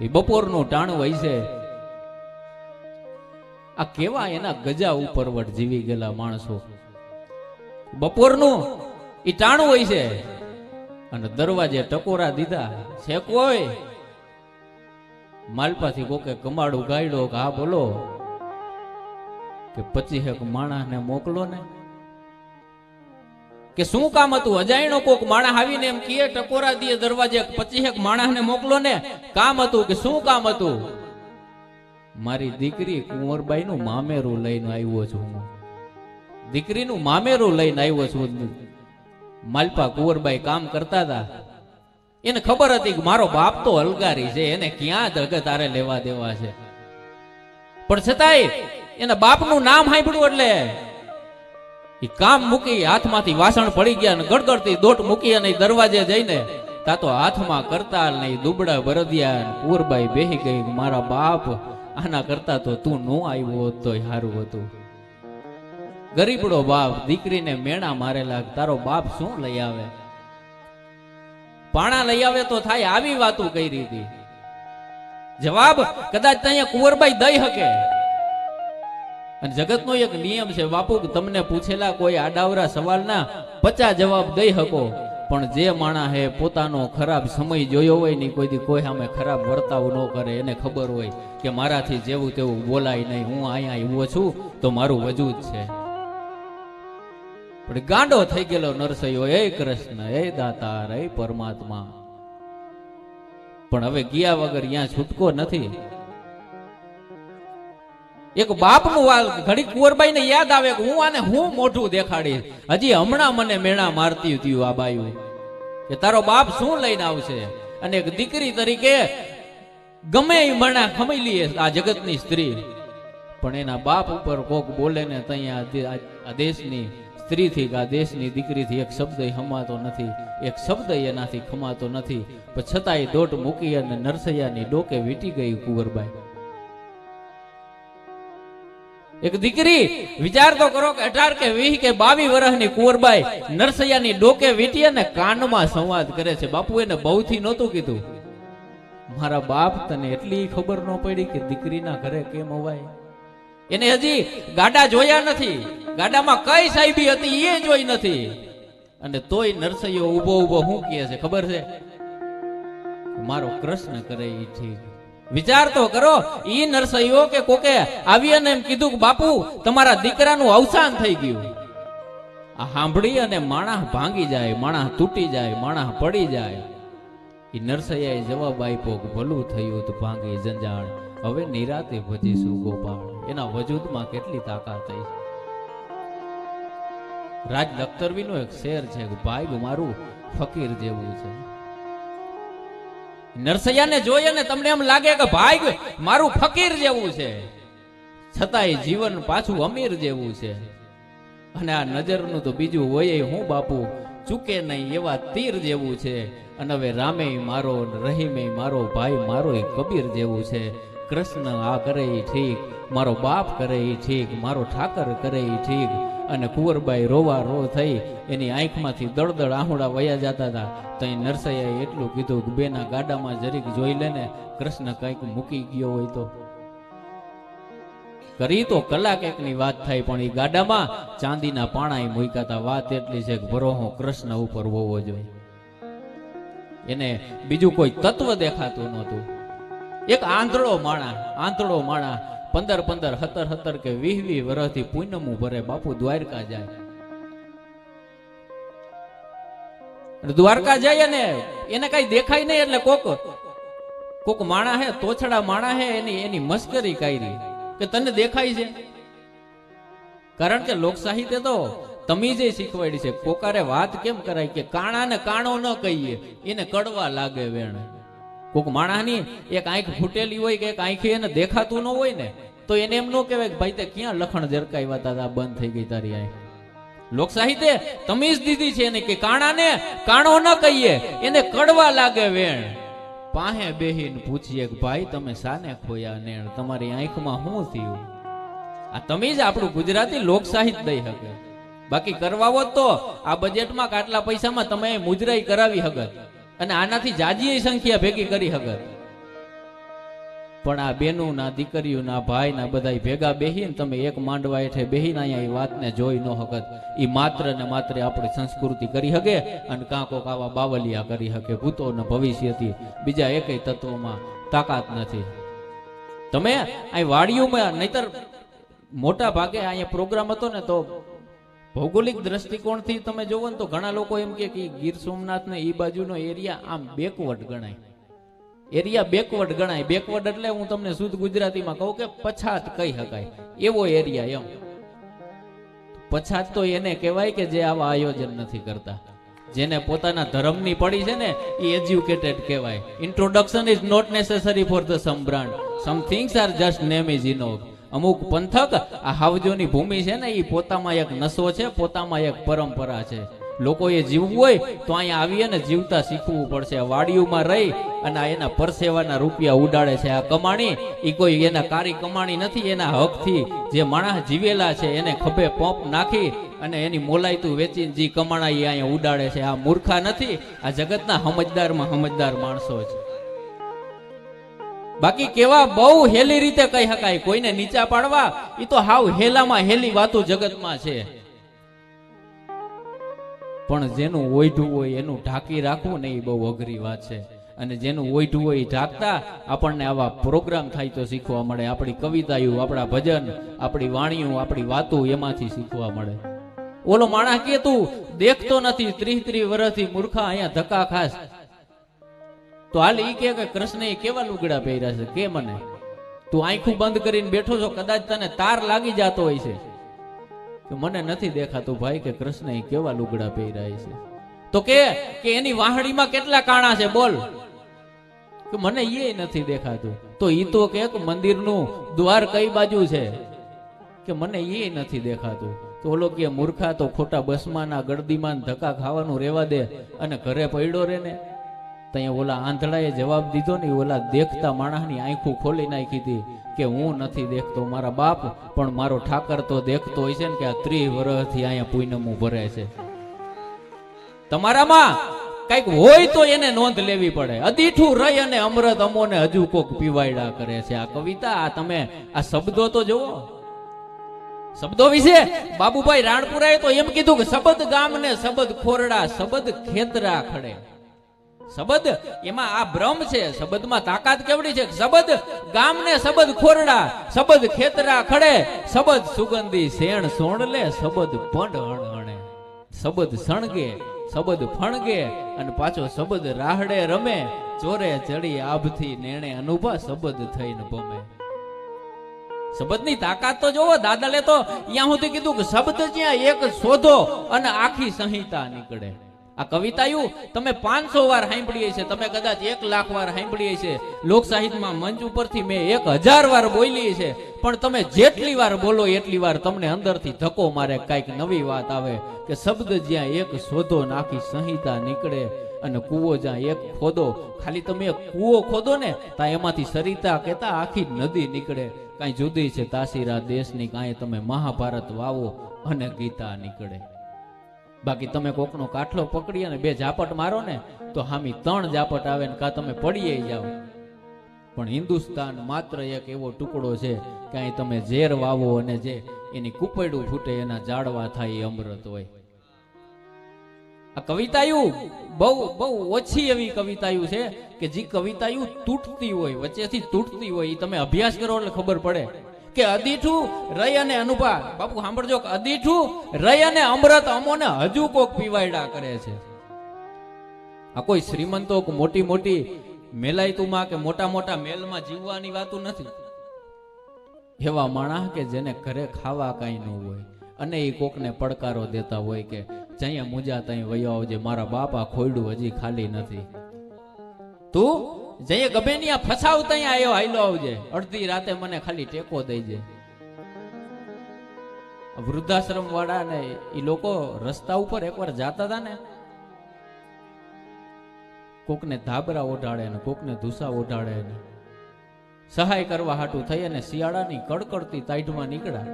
એ બપોરનું ટાણું હોય છે. આ કેવા એના ગજા ઉપર વટ જીવી ગયેલા માણસો. બપોરનું એ ટાણું હોય છે. અને દરવાજે ટકોરા દીધા. છે કોઈ? માલપાથી કોકે કમાડું ગાયડો કે હા બોલો કે પચીસ એક માણસને મોકલો ને. કે શું કામ હતું? અજાયણો કોક માણસ આવીને એમ કીએ ટકોરા દે દરવાજે પચીસ એક માણસને મોકલો ને. કામ હતું કે શું કામ હતું? મારી દીકરી કુંવરબાઈ નું મામેરું લઈને આવ્યો છું દીકરીનું મામેરું લઈને આવ્યો છું માલપા કુંવરબાઈ કામ કરતા હતા. એને ખબર હતી કે મારો બાપ તો અલગારી છે, એને ક્યાં જગત તારે લેવા દેવા છે. પણ છતાંય, એના બાપનું નામ સાંભળ્યું એટલે. એ કામ મૂકી હાથમાંથી વાસણ પડી ગયા ગડગડતી દોટ મૂકી અને દરવાજે જઈને તા તો હાથમાં કરતા ને ઈ દુબળા બરદિયા પૂરબાઈ બેહી ગઈ મારા બાપ આના કરતા તો તું નો આવ્યો હોત તો સારું હતું. ગરીબડો બાપ દીકરીને મેણા મારેલા તારો બાપ શું લઈ આવે? પાણા લઈ આવે તો થાય આવી વાતો કરી હતી. જવાબ, કદાચ ત્યાં કુંવરબાઈ દઈ શકે. અને જગતનો એક નિયમ છે, બાપુ, તમને પૂછેલા કોઈ આડાવરા સવાલના પચા જવાબ દઈ શકો, પણ જે માણા હે પોતાનો ખરાબ સમય જોયો હોય ને કોઈ દી કોઈ સામે ખરાબ વર્તાવ ન કરે, એને ખબર હોય કે મારાથી જેવું તેવું બોલાય નહીં, હું અહીંયા આવ્યો છું, તો મારું વજૂદ છે. પણ ગાંડો થઈ ગયેલો નરસૈયો એ કૃષ્ણ એ દાતાર એ પરમાત્મા. પણ હવે ગયા વગર અહીંયા છૂટકો નથી. એક બાપનું વાલ ઘડી કુંવરબાઈ ને યાદ આવે કે હું આને હું મોઢું દેખાડી હજી હમણાં મને મેણા મારતી હતી આ બાયું. કે તારો બાપ શું લઈને આવશે? અને એક દીકરી તરીકે ગમે એ મણા ખમી લઈએ આ જગતની સ્ત્રી. પણ એના બાપ ઉપર કોક બોલે ને ત્યાં આ દેશની સ્ત્રીથી આ દેશની દીકરીથી એક શબ્દ હમાતો નથી. એક શબ્દ એનાથી ખમાતો નથી. પણ છતાંય દોટ મૂકી અને નરસૈયાની ડોકે વીટી ગઈ કુંવરબાઈ. એક દીકરી વિચાર તો કરો કે અઢાર કે વીસ કે બાવી વર્ષની કુંવરબાઈ નરસૈયાની ડોકે વીટી અને કાનમાં સંવાદ કરે છે. બાપુ એને બહુથી નહોતું કીધું. મારા બાપ તને એટલી ખબર ન પડી કે દીકરીના ઘરે કેમ અવાય? એને હજી ગાડા જોયા નથી. ગાડામાં કઈ સાહેબી હતી એ જોઈ નથી. અને તોય નરસૈયો ઊભો ઊભો શું કહે છે? ખબર છે? મારો કૃષ્ણ કરે એ ઠીક. વિચાર તો કરો, ઈ નરસૈયો કે કોકે આવી અને એમ કીધું કે, બાપુ, તમારા દીકરાનું અવસાન થઈ ગયું. આ સાંભળી અને માણસ ભાંગી જાય, માણસ તૂટી જાય, માણસ પડી જાય. ઈ નરસૈયાએ જવાબ આપ્યો કે, ભલું થયું તો ભાંગી જંજાળ હવે નિરાતે ભજીશું ગોપાળ. એના વજૂદમાં કેટલી તાકાત થઈ. રાજ દખ્તરવીનો એક શેર છે કે, ભાઈ, મારું ફકીર જેવું છે. નરસૈયાને જોઈએ ને તમને એમ લાગે કે ભાઈ, મારું ફકીર જેવું છે. છતાંય જીવન પાછું અમીર જેવું છે. અને આ નજરનું તો બીજું હોય હું બાપુ, ચૂકે નહીં એવા તીર જેવું છે. અને હવે રામે મારો રહીમે મારો ભાઈ મારો કબીર જેવું છે. કૃષ્ણ આ કરે ઠીક, મારો બાપ કરે ઠીક, મારો ઠાકર કરે ઠીક. અને કુંવરબાઈ રોવા રો થઈ એની આંખમાંથી દળદળ આહુડા વયા જતા હતા. તો એ નરસૈયાએ એટલું કીધું કે બેના ગાડામાં જરીક જોઈ લે કૃષ્ણ કંઈક મૂકી ગયો હોય તો. કરી તો કલાક એકની વાત થાય, પણ એ ગાડામાં ચાંદીના પાણા મૂક્યા હતા. વાત એટલી છે કે ભરોહો કૃષ્ણ ઉપર હોવો જોઈએ. એને બીજું કોઈ તત્વ દેખાતું નહોતું. એક આંધળો માણા આંધળો માણા પંદર પંદર હતર હતર કે વીહ વીહ વર્ષથી પૂનમું ભરે બાપુ દ્વારકા જાય. દ્વારકા જાય ને એને કઈ દેખાય નહીં એટલે કોક કોક માણા હે, તોછડા માણા હે, એની એની મસ્કરી કાયરી, કે તને દેખાય છે? કારણ કે લોક સાહિત્ય તો તમીજે શીખવાડી છે, કોકારે વાત કેમ કરાય કે કાણા ને કાણો ન કહીએ, એને કડવા લાગે વેણ. કોક માણાની એક આંખ ફૂટેલી હોય કે એક આંખે એને દેખાતું ન હોય ને, તો એને એમ ન કહેવાય કે ભાઈ તે ક્યાં લખણ જરકાવ્યા હતા બંધ થઈ ગઈ તારી આંખ. લોક સાહિત્ય, તમીજ દીધી છે એને કે કાણાને કાણો ન કહીએ, એને કડવા લાગે વેણ. પાહે બેહીને પૂછીએ કે ભાઈ તમે સાને ખોયા નેણ? તમારી આંખમાં શું થયું? આ તમીજ આપણું ગુજરાતી લોક સાહિત્ય દઈ શકે બાકી કરવા હોત તો આ બજેટમાં આટલા પૈસામાં તમે મુજરાઈ કરાવી હગત અને આનાથી જાજી સંખ્યા ભેગી કરી હગત. પણ આ બેનું ના દીકરીઓ ના ભાઈ ના બધા ભેગા બેહીને તમે એક માંડવા હેઠે બેહીને અહીંયા એ વાતને જોઈ ન હકત એ માત્ર ને માત્ર આપણી સંસ્કૃતિ કરી શકે અને કાં કોક આવા બાવલિયા કરી શકે ભૂતો ને ભવિષ્યથી. બીજા એકેય તત્વોમાં તાકાત નથી. તમે અહીં વાડીઓમાં નહીતર મોટા ભાગે અહીંયા પ્રોગ્રામ હતો ને તો ભૌગોલિક દ્રષ્ટિકોણથી તમે જોવો ને તો ઘણા લોકો એમ કે ગીર સોમનાથ ને એ બાજુનો એરિયા આમ બેકવર્ડ ગણાય. એરિયા બેકવર્ડ ગણાય. બેકવર્ડ એટલે હું તમને શુદ્ધ ગુજરાતીમાં કહું કે પછાત કહી શકાય. એવો એરિયા એમ. પછાત તો એને કહેવાય કે જે આવા આયોજન નથી કરતા. જેને પોતાના ધર્મની પડી છે ને એ એજ્યુકેટેડ કહેવાય. Introduction is not necessary for the some brand some things are just name is ઇનો અમુક પંથક આ હાવજોની ભૂમિ છે ને એ પોતામાં એક નશો છે, પોતામાં એક પરંપરા છે. લોકોએ જીવવું હોય તો અહીંયા આવીએ ને જીવતા શીખવું પડશે. વાડીઓમાં રહી અને એના પરસેવાના રૂપિયા ઉડાડે છે. આ કમાણી એ કોઈ એના કારી કમાણી નથી, એના હકથી જે માણસ જીવેલા છે એને ખભે પંપ નાખી અને એની મોલાયતું વેચીને જે કમાણા એ અહીંયા ઉડાડે છે. આ મૂર્ખા નથી, આ જગતના સમજદારમાં સમજદાર માણસો છે. બાકી કેવા બહુ હેલી રીતે કહી શકાય, કોઈને નીચા પાડવા એ તો હાવ હેલામાં હેલી વાતો જગતમાં છે. પણ જેનું ઓઢું હોય એનું ઢાંકી રાખવું ને એ બહુ અઘરી વાત છે. અને જેનું ઓઢું હોય એ ઢાંકતા, આપણને આવા પ્રોગ્રામ થાય તો શીખવા મળે. આપણી કવિતાઓ આપણા ભજન, આપણી વાણીઓ આપણી વાતો એમાંથી શીખવા મળે. ઓલો માણસ કે તું, દેખતો નથી, ત્રીસ ત્રીસ વર્ષથી મૂર્ખા અહીંયા ધક્કા ખાસ. તો હાલ ઈ કે કે કૃષ્ણ કેવા લુગડા પહેર્યા છે? કે મને? તું આંખું બંધ કરીને બેઠો છો, કદાચ તને તાર લાગી જતો હોય છે. કે મને નથી દેખાતું ભાઈ કે કૃષ્ણ ઈ કેવા લુગડા પહેર્યા છે. તો કે કે એની વાહડીમાં કેટલા કાણા છે, બોલ. કે મને એ નથી દેખાતું. તો ઈ તો કે મંદિરનું દ્વાર કઈ બાજુ છે? કે મને એ નથી દેખાતું. તો ઓલો કે, મૂર્ખા, તો ખોટા ગળદીમાં ને ધક્કા ખાવાનું રેવા દે અને ઘરે પડ્યો રે ને. ત્યાં ઓલા આંધળાએ જવાબ દીધો ને ઓલા દેખતા માણસની આંખું ખોલી નાખી હતી કે હું નથી દેખતો મારા બાપ, પણ મારો ઠાકર તો દેખતો હોય છે ને કે આ ત્રીસ વર્ષથી અહીંયા પૂનમું ભરે છે. તમારામાં કંઈક હોય તો એને નોંધ લેવી પડે. અદીઠું રહી અને અમૃત અમોને હજુ કોક પીવાયડા કરે છે. આ કવિતા, આ તમે, આ શબ્દો તો જુઓ. શબ્દો વિશે બાબુભાઈ રાણપુરાએ તો એમ કીધું કે શબદ ગામ ને શબદ ખોરડા, શબદ ખેતરા ખડે. શબદ? એમાં આ ભ્રમ છે. શબદમાં તાકાત કેવડી છે? શબદ ગામ ને શબદ ખોરડા, શબદ ખેતરા ખડે, શબદ સુગંધી શેણ સોણલે શબદ પંડ હણહણે શબદ સણગે શબદ ફણગે, અને પાછો શબદ રાહડે રમે. ચોરે ચડી આભથી નેણે અનુભા શબદ થઈને ભમે. શબ્દની તાકાત તો જોવો, દાદાલે તો અહીંયા સુધી કીધું કે શબ્દ જ્યાં એક શોધો અને આખી સંહિતા નીકળે. આ કવિતાયું તમે પાંચસો વાર સાંભળીએ છે તમે કદાચ એક લાખ વાર સાંભળીએ છે લોક મંચ ઉપરથી મેં એક હજાર વાર બોલી છે પણ તમે જેટલી વાર બોલો એટલી વાર તમને અંદરથી ધક્કો મારે, કંઈક નવી વાત આવે કે શબ્દ જ્યાં એક શોધો નાખી સંહિતા નીકળે અને કૂવો જ્યાં એક ખોદો. ખાલી તમે એક કૂવો ખોદો ને, તા એમાંથી સરિતા કહેતા આખી નદી નીકળે. કાંઈ જુદી છે, તાસીરા દેશની કાંઈ તમે મહાભારત વાવો અને ગીતા નીકળે. બાકી તમે કોકનો કાઠલો પકડી અને બે ઝાપટ મારો ને, તો હામી ત્રણ ઝાપટ આવે ને કા તમે પડીએ જાઓ. પણ હિન્દુસ્તાન માત્ર એક એવો ટુકડો છે કે અહીં તમે ઝેર વાવો અને જે એની કુપડું ફૂટે એના જાડવા થાય એ અમૃત હોય. આ કવિતાયું બહુ બહુ ઓછી એવી કવિતાયું છે કે જે કવિતાયું તૂટતી હોય, વચ્ચેથી તૂટતી હોય એ તમે અભ્યાસ કરો એટલે ખબર પડે. કે અદીઠું રય અને અનુભા. બાપુ, સાંભળજો કે અદીઠું રય અને અમૃત અમોને હજુ કોક પીવાયડા કરે છે. આ કોઈ શ્રીમંતો મોટી મોટી મેલાયતુમાં કે મોટા મોટા મેલમાં જીવવાની વાતું નથી. એવા માણસ કે જેને ઘરે ખાવા કાંઈ ન હોય અને એ કોકને પડકારો દેતા હોય કે જ્યાં મુજા ત્યાં વયો આવજે, મારા બાપા ખોયડું હજી ખાલી નથી. તું જઈએ ગભેનિયા ફસાવ તઈ આવ્યો હાઈલો આવજે. અડધી રાતે મને ખાલી ટેકો દેજે. વૃદ્ધાશ્રમ વાળા ને એ લોકો રસ્તા ઉપર એકવાર જાતા હતા ને, કોકને ધાબરા ઓઢાડે ને, કોકને ધૂસા ઓઢાડે ને. સહાય કરવા હાટું થઈ અને શિયાળાની કડકડતી તાઈઢમાં નીકળ્યા.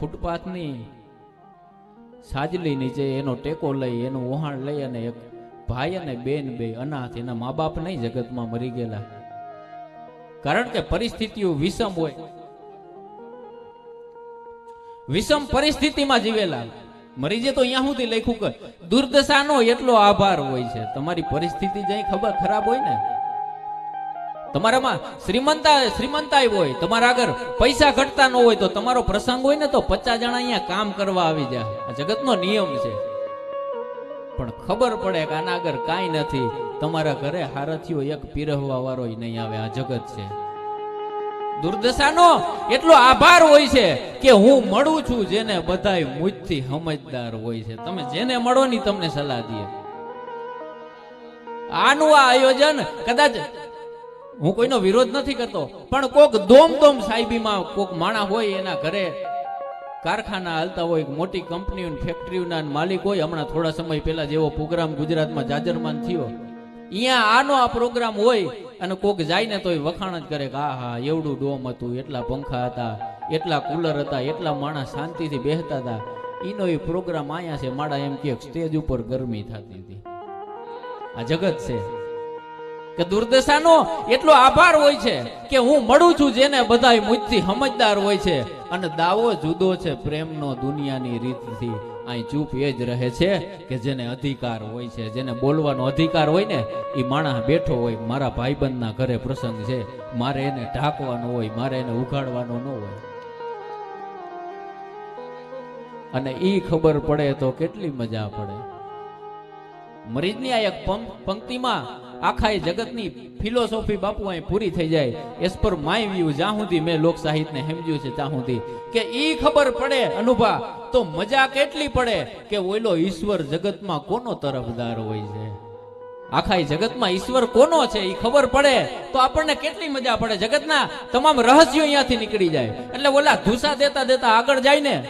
ફૂટપાથની સાજલી નીચે એનો ટેકો લઈ, એનું વહાણ લઈ અને એક ભાઈ અને બેન બે અનાથ, એના મા બાપ નહીં જગતમાં મરી ગયેલા. કારણ કે પરિસ્થિતિઓ વિષમ હોય. વિષમ પરિસ્થિતિમાં જીવેલા. મરી જે તો અહીંયા સુધી લખ્યું કે દુર્દશાનો એટલો આભાર હોય છે. તમારી પરિસ્થિતિ જઈ ખબર ખરાબ હોય ને? તમારામાં શ્રીમંતા શ્રીમંતાય હોય, તમારા આગળ પૈસા ઘટતા ન હોય તો તમારો પ્રસંગ હોય ને તો પચાસ જણા અહીંયા કામ કરવા આવી જાય. આ જગતનો નિયમ છે. પણ ખબર પડે કે આના આગળ કાંઈ નથી. તમારા ઘરે હારથીઓ એક પીરહવા વાળો નહીં આવે, આ જગત છે. દુર્દશાનો એટલો આભાર હોય છે કે હું મળું છું જેને બધાય મુજથી સમજદાર હોય છે. તમે જેને મળો ની તમને સલાહ દે. આનું આ આયોજન કદાચ હું કોઈનો વિરોધ નથી કરતો, પણ કોક દોમ દોમ સાહેબીમાં કોક માણા હોય એના ઘરે કારખાના હાલતા હોય મોટી કંપનીઓ ફેક્ટરીઓના માલિક હોય, હમણાં થોડા સમય પહેલા જેવો પ્રોગ્રામ ગુજરાતમાં જાજરમાન થયો. અહીંયા આનો આ પ્રોગ્રામ હોય અને કોક જાય ને તોય વખાણ જ કરે કે આ હા એવડું ડોમ હતું, એટલા પંખા હતા, એટલા કુલર હતા, એટલા માણસ શાંતિથી બેસતા હતા. એનો એ પ્રોગ્રામ અહીંયા છે માળા એમ કે, સ્ટેજ ઉપર ગરમી થતી હતી. આ જગત છે. કે દુર્દશાનો એટલો આભાર હોય છે કે હું મળું છું જેને બધાય મુજથી સમજદાર હોય છે. અને દાવો જુદો છે પ્રેમનો દુનિયાની રીતથી. અહીં ચૂપ એ જ રહે છે કે જેને અધિકાર હોય છે, જેને બોલવાનો અધિકાર હોય ને એ માણસ બેઠો હોય, મારા ભાઈબંધના ઘરે પ્રસંગ છે. મારે એને ઢાંકવાનો હોય, મારે એને ઉઘાડવાનો ન હોય. અને એ ખબર પડે તો કેટલી મજા પડે. મરીજની આ એક પંક- પંક્તિમાં આખા એ જગતની ફિલોસોફી બાપુ અહીં પૂરી થઈ જાય. એસ પર માય વ્યૂ જ્યાં મેં લોક સાહિત્યને સમજ્યું છે, ત્યાં કે ઈ ખબર પડે, અનુભા, તો મજા કેટલી પડે કે ઓઈલો ઈશ્વર જગતમાં કોનો તરફદાર હોય છે? આખા જગતમાં ઈશ્વર કોનો છે એ ખબર પડે, તો આપણને કેટલી મજા પડે? જગતના તમામ રહસ્યો અહીંયાથી નીકળી જાય. એટલે ઓલા ધૂસા દેતા દેતા આગળ જાય ને,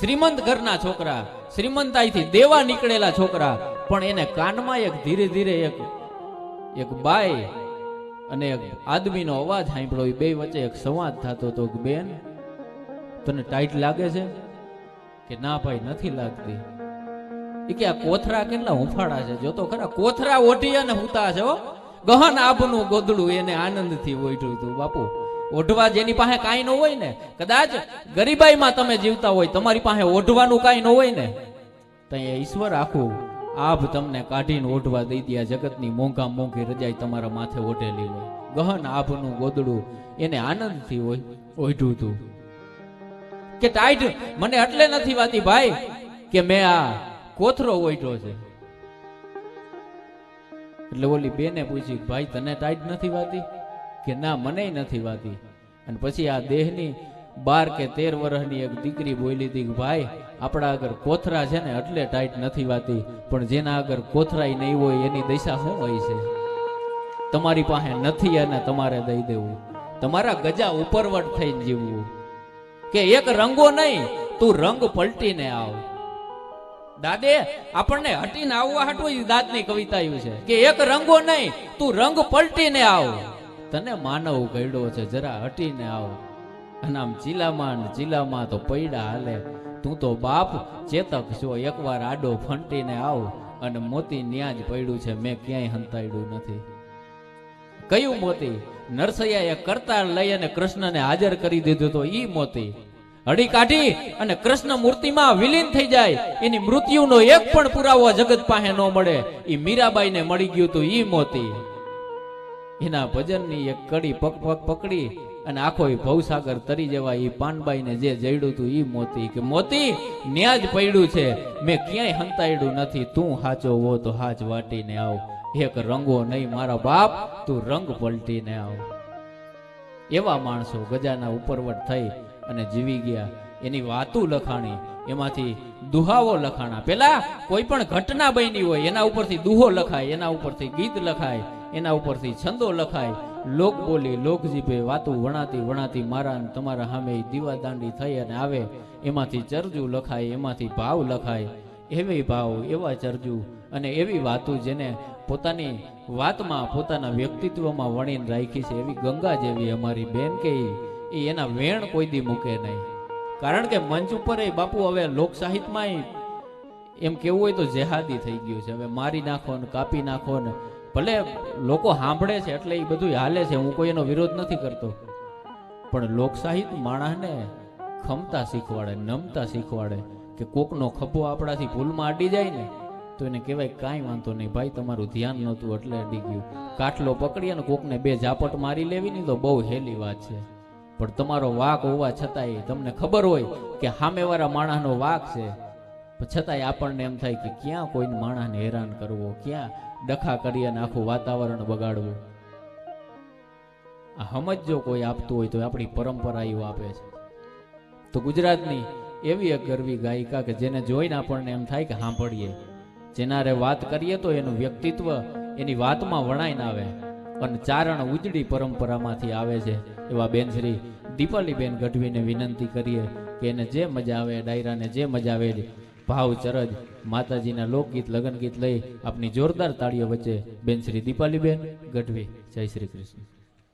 શ્રીમંત ઘરના છોકરા શ્રીમંતાઈથી દેવા નીકળેલા છોકરા પણ એને કાનમાં એક ધીરે ધીરે એક એક બાય અને એક આદમીનો અવાજ સાંભળ્યો. એ બે વચ્ચે એક સંવાદ થતો હતો કે, બેન, તને ટાઈટ લાગે છે? કે, ના ભાઈ, નથી લાગતી. એ કે, આ કોથરા કેટલા હુંફાળા છે? જો તો ખરા, કોથરા ઓઢી અને હુતા છે ગહન આભનું ગોદડું એને આનંદથી ઓઢ્યું હતું. બાપુ, ઓઢવા જેની પાસે કાંઈ ન હોય ને? કદાચ ગરીબાઈમાં તમે જીવતા હોય, તમારી પાસે ઓઢવાનું કાંઈ ન હોય ને? તો ઈશ્વર આખું આભ તમને કાઢીને ઓઢવા દઈ દે જગતની મોંઘા મોંઘી રજાઈ તમારા માથે ઓઢેલી હોય. ગહન આભનું ગોદડું એને આનંદથી હોય ઓઢ્યું હતું કે ટાઈટ, મને એટલે નથી વાતી ભાઈ કે મેં આ કોથરો ઓઢ્યો છે. એટલે ઓલી બેને પૂછી, ભાઈ, તને ટાઈટ નથી વાતી? કે, ના મને નથી વાતી. અને પછી આ દેહની બાર કે તેર વર્ષની એક દીકરી બોલી હતી કે ભાઈ, આપણા આગળ કોથરા છે ને એટલે ટાઈટ નથી વાતી, પણ જેના આગળ કોથરાય નહીં હોય એની દશા શું હોય છે? તમારી પાસે નથી અને તમારે દઈ દેવું. તમારા ગજા ઉપરવટ થઈને જીવવું. કે એક રંગો નહીં, તું રંગ પલટીને આવ. દાદે, આપણને હટીને આવવા હટવું દાદની કવિતા આવ્યું છે. કે એક રંગો નહીં, તું રંગ પલટીને આવ. તને માનવ ગયડો છે, જરા હટીને આવ. અને આમ ચીલામાં ને ચીલામાં તો પૈડા હાલે. તું તો બાપ ચેતક છો, એકવાર આડો ફંટીને આવ અને મોતી ન્યા જ પડ્યું છે, મેં ક્યાંય હંતાડ્યું નથી. કયું મોતી? નરસૈયાએ કરતાળ લઈ અને કૃષ્ણને હાજર કરી દીધું તો ઈ મોતી. હડી કાઢી અને કૃષ્ણ મૂર્તિમાં વિલીન થઈ જાય. એની મૃત્યુનો એક પણ પુરાવો જગત પાસે ન મળે. ઈ મીરાબાઈને મળી ગયું તો ઈ મોતી. એના ભજનની એક કડી પક પક પકડી અને આખો ભવસાગર તરી જવા એ પાનબાઈને જે જડ્યું હતું એ મોતી કે મોતી, ન્યા પડ્યું છે. મેં ક્યાંય હંતાયડું નથી. તું હાચો હો તો હાચ વાટીને આવ. એક રંગો નહીં મારા બાપ, તું રંગ પલટીને આવ. એવા માણસો ગજાના ઉપરવટ થઈ અને જીવી ગયા. એની વાતું લખાણી, એમાંથી દુહાવો લખાણા. પેલા કોઈ પણ ઘટના બની હોય, એના ઉપરથી દુહો લખાય, એના ઉપરથી ગીત લખાય, એના ઉપરથી છંદો લખાય લોક બોલી લોકજીભે વાતું વણાતી વણાતી મારા તમારા સામે દીવાદાંડી થઈ અને આવે. એમાંથી ચરજુ લખાય, એમાંથી ભાવ લખાય. એવી ભાવ, એવા ચરજુ અને એવી વાતો જેને પોતાની વાતમાં, પોતાના વ્યક્તિત્વમાં વણીને રાખી છે. એવી ગંગા જેવી અમારી બેન કે એ એના વેણ કોઈ દી મૂકે નહીં. કારણ કે મંચ ઉપર એ બાપુ હવે લોક સાહિત્યમાં એમ કેવું હોય તો જેહાદી થઈ ગયું છે. હવે મારી નાખો ને, કાપી નાખો ને ભલે લોકો સાંભળે છે એટલે એ બધું હાલે છે, હું કોઈ એનો વિરોધ નથી કરતો. પણ લોકસાહિત્ય માણસને ખમતા શીખવાડે, નમતા શીખવાડે કે કોકનો ખભો આપણાથી ભૂલમાં અડી જાય ને, તો એને કહેવાય કાંઈ વાંધો નહીં, ભાઈ તમારું ધ્યાન નહોતું એટલે અડી ગયું. કાટલો પકડી અને કોકને બે ઝાપટ મારી લેવી ની તો બહુ હેલી વાત છે. પણ તમારો વાક હોવા છતાંય તમને ખબર હોય કે સામેવાળા માણસનો વાક છે. છતાંય આપણને એમ થાય કે ક્યાં કોઈને માણસને હેરાન કરવો, ક્યાં ડખા કરી અને આખું વાતાવરણ બગાડવું. આ સમજ જો કોઈ આપતું હોય તો આપણી પરંપરા એવું આપે છે. તો ગુજરાતની એવી એક ગરવી ગાયિકા કે જેને જોઈને આપણને એમ થાય કે સાંભળીએ. જેનારે વાત કરીએ તો એનું વ્યક્તિત્વ એની વાતમાં વણાઈને આવે અને ચારણ ઉજળી પરંપરામાંથી આવે છે. એવા બેન શ્રી દીપાલીબેન ગઢવીને વિનંતી કરીએ કે એને જે મજા આવે, ડાયરાને જે મજા આવે ભાવ, ચરજ, માતાજીના લોકગીત લગન ગીત લઈ આપની જોરદાર તાળીઓ વચ્ચે બેન શ્રી દીપાલીબેન ગઢવી. જય શ્રી કૃષ્ણ.